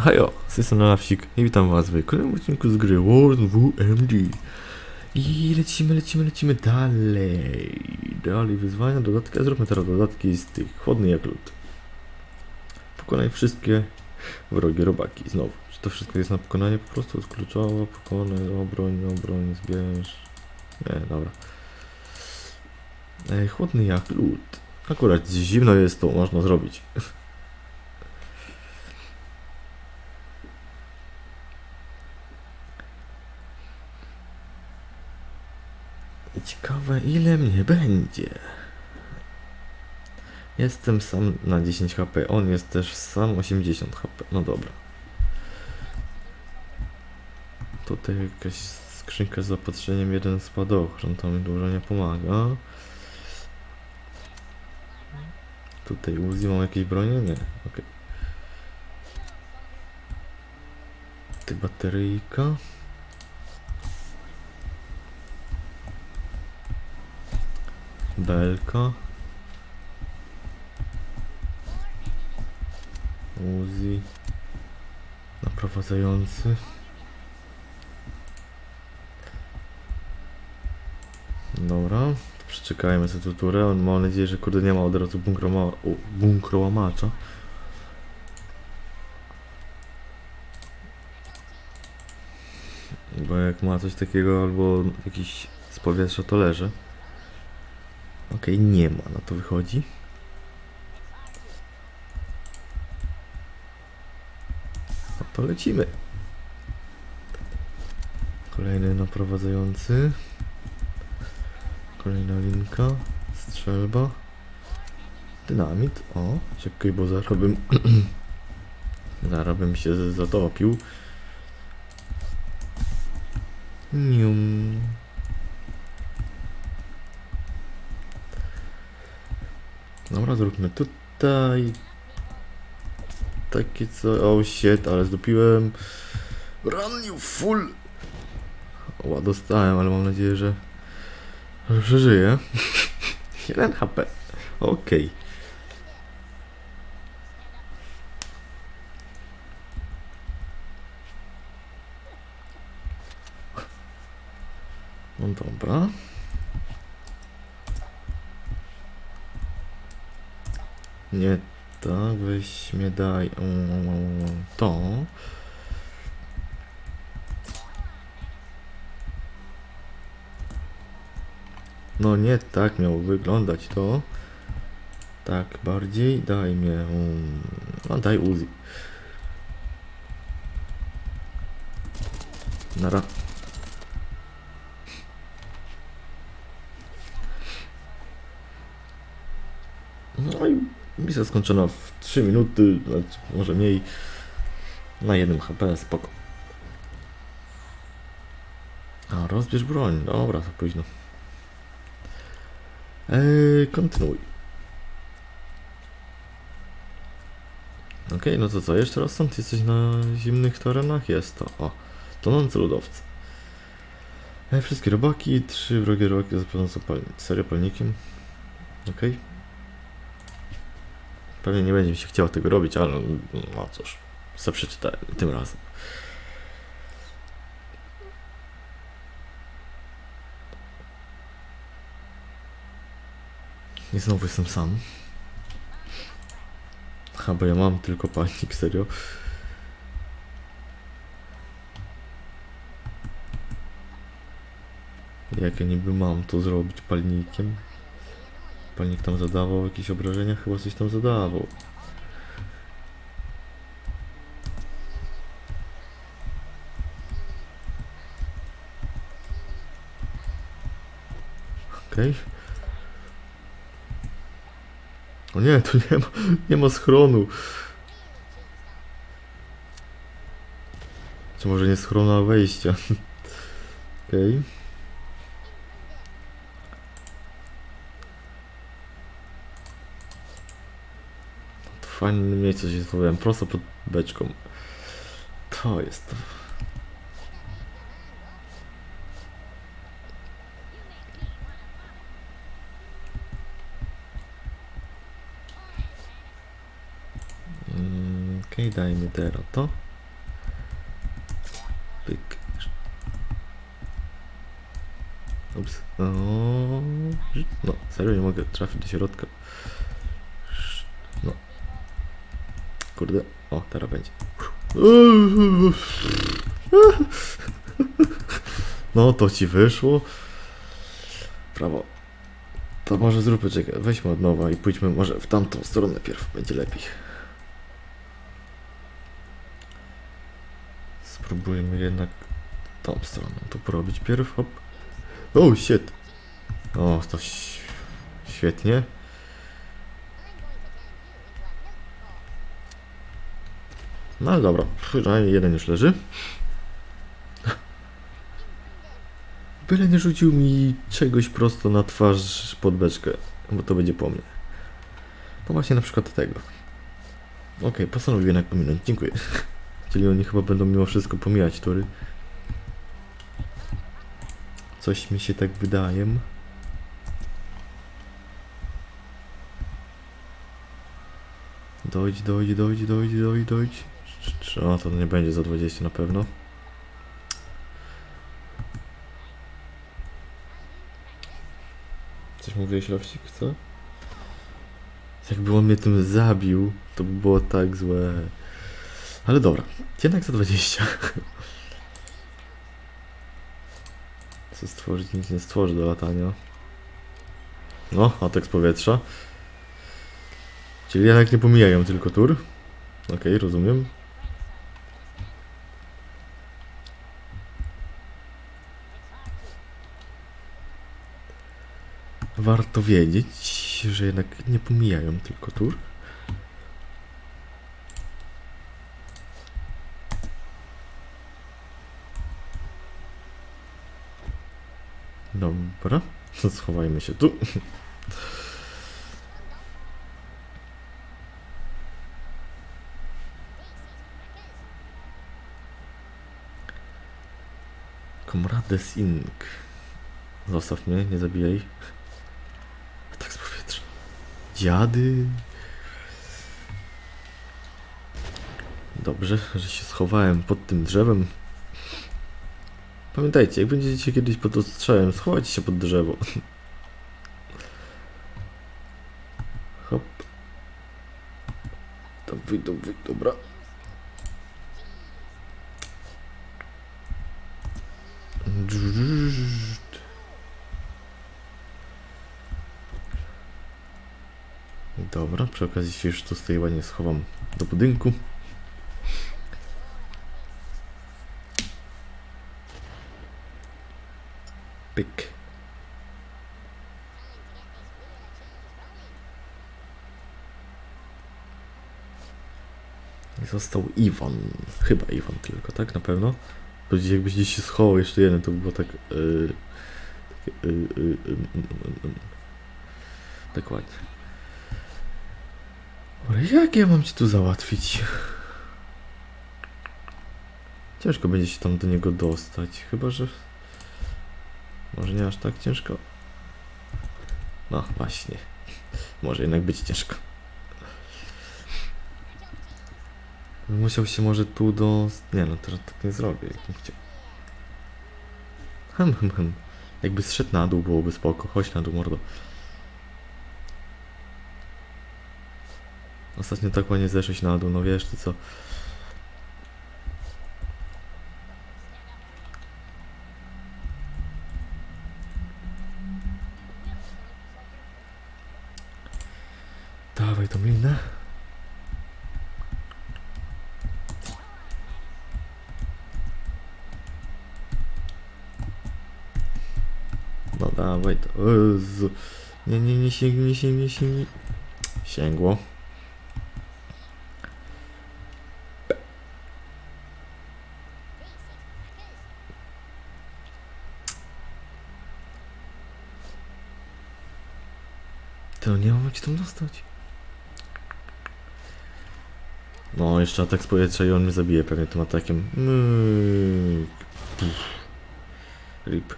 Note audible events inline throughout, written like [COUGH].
Hajo, z tej strony Lawsik i witam was w kolejnym odcinku z gry World WMD. I lecimy, lecimy, lecimy dalej. Dalej wyzwania, dodatki, zróbmy teraz dodatki z tych chłodny jak lód. Pokonaj wszystkie wrogie robaki. Znowu, czy to wszystko jest na pokonanie? Po prostu kluczowo, pokonaj, obroń, obroń, zbierz. Nie, dobra. Ej, chłodny jak lód. Akurat zimno jest, to można zrobić. [LAUGHS] Ciekawe ile mnie będzie. Jestem sam na 10 HP, on jest też sam 80 HP. No dobra. Tutaj jakaś skrzynka z zaopatrzeniem, jeden spadochron, to mi dużo nie pomaga. Tutaj Uzi mam jakieś bronie? Nie. Ty bateryjka. Belka. Uzi. Naprowadzający. Dobra, przeczekajmy sobie tu turę. Mam nadzieję, że kurde nie ma od razu bunkroma, bunkrołamacza. Bo jak ma coś takiego albo jakiś z powietrza to leży. Okej, nie ma, no to wychodzi. No to lecimy. Kolejny naprowadzający. Kolejna linka. Strzelba. Dynamit. O, czekaj, bo zaraz bym... [CLEARS THROAT] zaraz bym się zatopił. Nium. Dobra, zróbmy tutaj. Takie co. Oh shit, ale zdupiłem. Run you full. Ła, dostałem, ale mam nadzieję, że. że przeżyję. [LAUGHS] 1 HP. Okej. No dobra. Nie tak, weź mnie daj to. No nie tak miało wyglądać to. Tak, bardziej daj mnie. No daj Uzi. Nara. No i misja skończona w 3 minuty, może mniej. Na jednym HP, spoko. A, rozbierz broń. Dobra, to późno. Eee, kontynuuj. Okej, no to co, jeszcze raz stąd jesteś na zimnych terenach? Jest to, o, tonące lodowce. E, wszystkie robaki, trzy wrogie robaki zapewne pal serio palnikiem. Okej. Pewnie nie będzie mi się chciało tego robić, ale no, cóż, co przeczytałem tym razem. I znowu jestem sam. Ha, bo ja mam tylko palnik, serio. Jak ja niby mam to zrobić palnikiem? Palnik tam zadawał jakieś obrażenia? Chyba coś tam zadawał. Okej. O nie, tu nie ma, nie ma schronu. Czy może nie schronu, a wejścia? Okej. To fajne miejsce się schowałem, prosto pod beczką. To jest to. Mm, Okej. I dajmy teraz to. Pyk. Ups. O, no, serio nie mogę trafić do środka. No. Kurde. O, teraz będzie. No, to ci wyszło. Prawo. To może zróbmy, czekaj, weźmy od nowa i pójdźmy może w tamtą stronę pierw, będzie lepiej. Spróbujmy jednak tą stroną to porobić pierw, hop. Oh shit. O, to świetnie. No dobra, przynajmniej jeden już leży. Byle nie rzucił mi czegoś prosto na twarz pod beczkę, bo to będzie po mnie. To właśnie na przykład tego. Okej, postanowił jednak pominąć, dziękuję. Czyli oni chyba będą mimo wszystko pomijać tury. Coś mi się tak wydaje. Dojdź, dojdź, dojdź, dojdź, dojdź, dojdź. O, to nie będzie za 20 na pewno. Coś mówiłeś, Lowsik, co? Jakby on mnie tym zabił, to by było tak złe. Ale dobra, jednak za 20. [LAUGHS] Co stworzyć, nic nie stworzy do latania. No, atak z powietrza. Czyli jednak nie pomijają tylko tur. Okej, rozumiem. Warto wiedzieć, że jednak nie pomijają tylko tur. Dobra, [LAUGHS] schowajmy się tu. Komrades Ink. Zostaw mnie, nie zabijaj. Dziady. Dobrze, że się schowałem pod tym drzewem. Pamiętajcie, jak będziecie kiedyś pod ostrzałem, schowajcie się pod drzewo. Hop. Dawaj, dawaj, dobra. Dobra, przy okazji się już tu z tej ładnie schowam do budynku. Pyk. I został Iwan. Chyba Iwan tylko, tak? Na pewno? Bo jakbyś gdzieś się schował jeszcze jeden, to by było tak... Yy, yy, yy, yy, yy, yy, yy. Dokładnie. Ale jak ja mam ci tu załatwić? Ciężko będzie się tam do niego dostać, chyba że... Może nie aż tak ciężko? No właśnie. Może jednak być ciężko. Musiał się może tu do... Nie no, teraz tak nie zrobię, jak bym chciał. Hm, hm, hm. Jakby zszedł na dół, byłoby spoko. Chodź na dół, mordo. Ostatnio tak ładnie zeszłeś na dół, no wiesz ty co. Dawaj tą linę. No dawaj to. Jezu. Nie, nie, nie sięgnij, nie sięgnij, sięgnij. Sięgło. To nie mam jak się tam dostać. No, jeszcze atak z powietrza i on mnie zabije pewnie tym atakiem. Myk. Rip.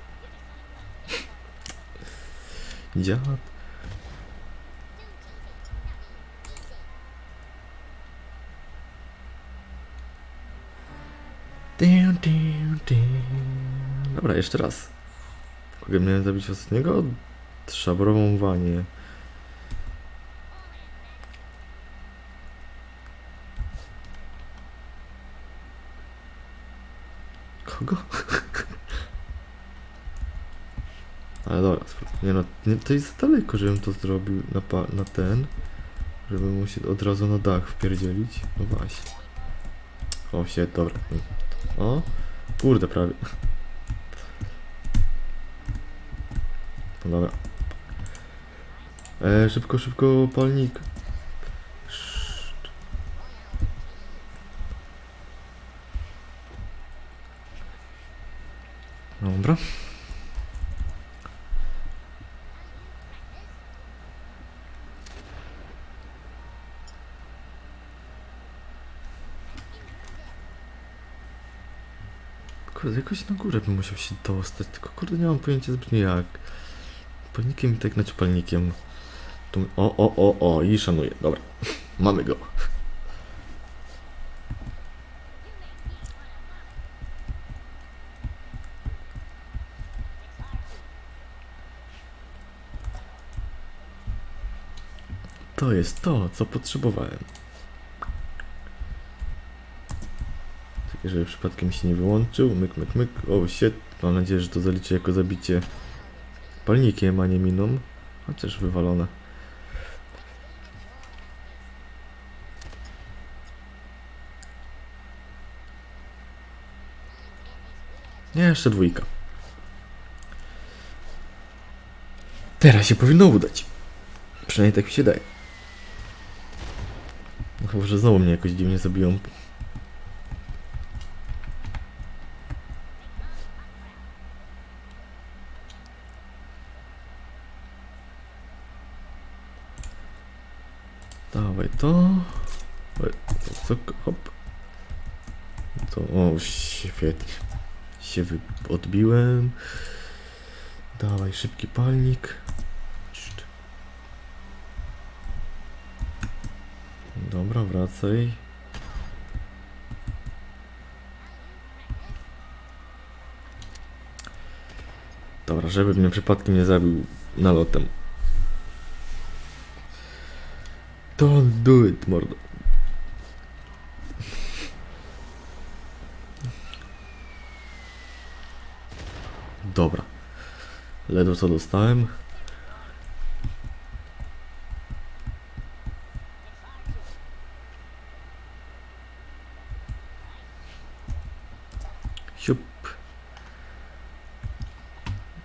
Dziad. Dobra, jeszcze raz. Kogo miałem zabić ostatniego? Szabrową [LAUGHS] Ale dobra, nie no, nie, to jest daleko, żebym to zrobił na, pa, na ten. Żeby mu się od razu na dach wpierdzielić. No właśnie. O, się, dobra. O, kurde, prawie. No dobra. E, szybko, szybko, palnik. Dobra. Kurde, jakoś na górę bym musiał się dostać, tylko kurde nie mam pojęcia zbytnio jak. Palnikiem i tak palnikiem. Tu... O, o, o, o, i szanuję, dobra. [LAUGHS] Mamy go. To jest to, co potrzebowałem. Tylko, żeby przypadkiem się nie wyłączył. Myk, myk, myk. O, shit. Mam nadzieję, że to zaliczy jako zabicie palnikiem, a nie miną. Chociaż wywalone. Nie, jeszcze dwójka. Teraz się powinno udać. Przynajmniej tak mi się daje. No chyba, że znowu mnie jakoś dziwnie zabiją. Dawaj to. Co? Hop. To, o, świetnie. Się odbiłem. Dawaj, szybki palnik. Dobra, wracaj. Dobra, żeby mnie przypadkiem nie zabił nalotem. Don't do it, mordo. Dobra. Ledwo co dostałem.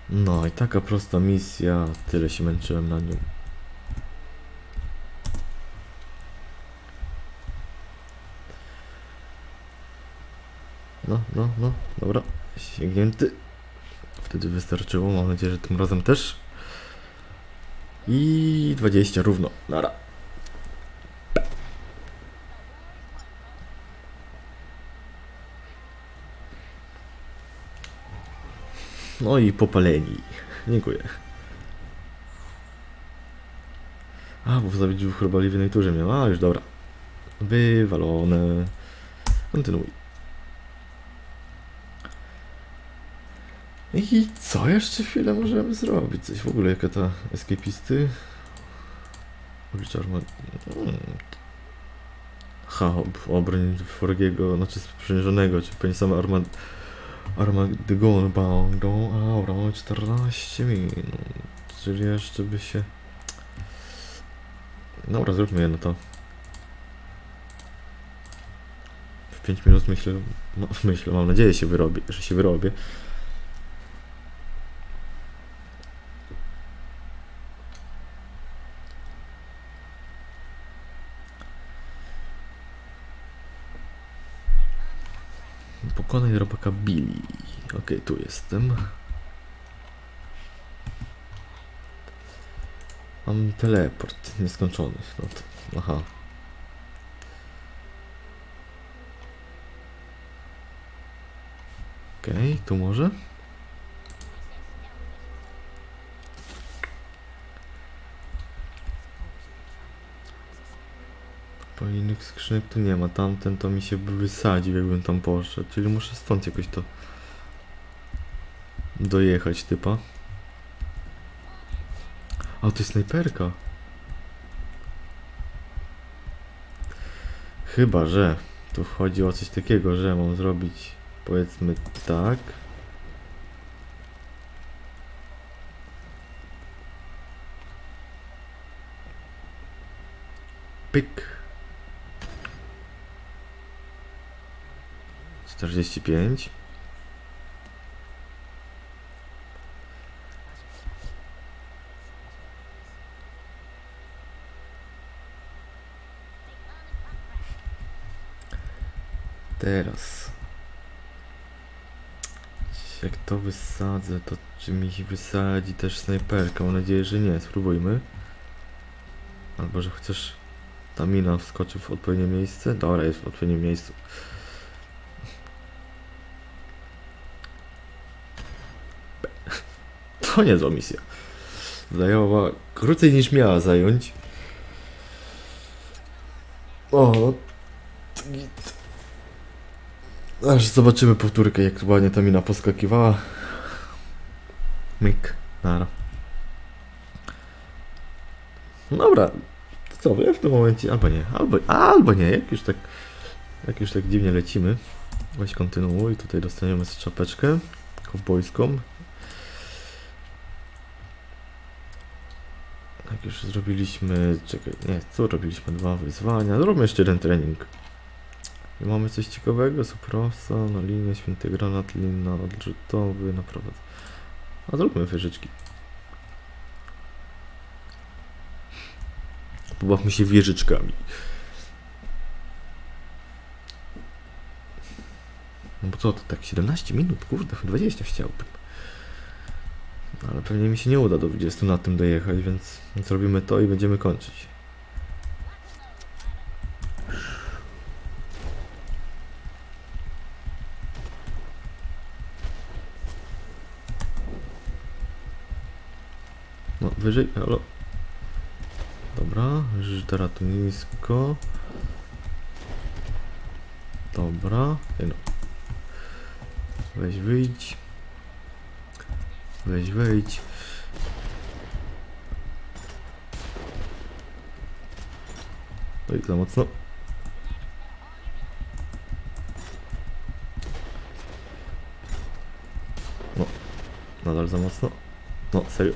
No i taka prosta misja. Tyle się męczyłem na nią. No, no, no, dobra. Sięgnięty. Wtedy wystarczyło. Mam nadzieję, że tym razem też. I 20 równo. Nara. No i popaleni. Dziękuję. A, bo zabić dwóch robali w jednej turze miał. A, już dobra. Wywalone. Kontynuuj. I co jeszcze chwilę możemy zrobić? Coś w ogóle, jaka ta escapisty? Oblicz arma... Hmm. Ha, ob- obroń Forgiego, znaczy sprzężonego, czy pewnie same arma... Armageddon będą aurą 14 minut, czyli jeszcze by się... Dobra, zróbmy jedno to. W 5 minut myślę, no, [LAUGHS] myślę, mam nadzieję się wyrobię, że się wyrobię. Pokonaj robaka Billy. Okej, tu jestem. Mam teleport nieskończony. No to, aha. Okej, tu może? Innych skrzynek tu nie ma. Tamten to mi się by wysadził, jakbym tam poszedł. Czyli muszę stąd jakoś to dojechać typa. A, to jest snajperka. Chyba, że tu chodzi o coś takiego, że mam zrobić powiedzmy tak. Pyk. 45. Teraz. Jak to wysadzę, to czy mi wysadzi też snajperka? Mam nadzieję, że nie. Spróbujmy. Albo, że chociaż ta mina wskoczy w odpowiednie miejsce. Dobra, jest w odpowiednim miejscu. To niezła misja. Zajęła krócej niż miała zająć. O, no. Aż zobaczymy powtórkę, jak ładnie ta mina poskakiwała. Myk, nara. Dobra, to co, ja w tym momencie, albo nie, albo, albo nie, jak już tak, jak już tak dziwnie lecimy, weź kontynuuj, tutaj dostaniemy z czapeczkę kowbojską. Jak już zrobiliśmy, czekaj, nie, co robiliśmy? Dwa wyzwania, zróbmy jeszcze jeden trening. I mamy coś ciekawego, suprosa, na linię, święty granat, lina odrzutowy, naprawdę. A zróbmy wieżyczki. Pobawmy się wieżyczkami. No bo co to tak 17 minut? Kurde, 20 chciałbym. No, Ale pewnie mi się nie uda do 20 na tym dojechać, więc zrobimy to i będziemy kończyć. No, wyżej, halo. Dobra, już teraz tu nisko. Dobra, no. Weź wyjdź. Weź wejdź. Oj, za mocno. No, nadal za mocno. No, serio.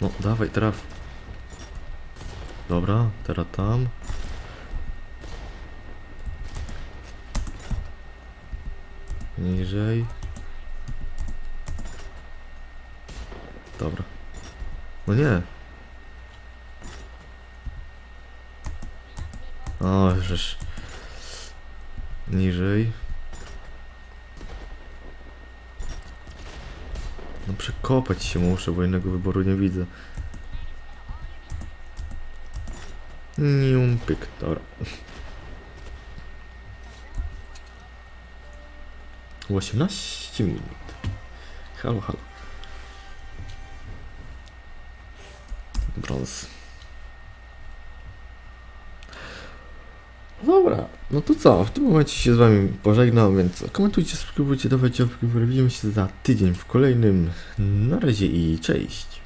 No, dawaj, traf. Dobra, teraz tam. Niżej. Dobra. No nie. O, żeż. Niżej. No przekopać się muszę, bo innego wyboru nie widzę. Niumpik, dobra. Osiemnaście minut. Halo, halo. Brąz. Dobra, no to co? W tym momencie się z wami pożegnam, więc komentujcie, subskrybujcie, dawajcie łapki, widzimy się za tydzień w kolejnym. Na razie i cześć.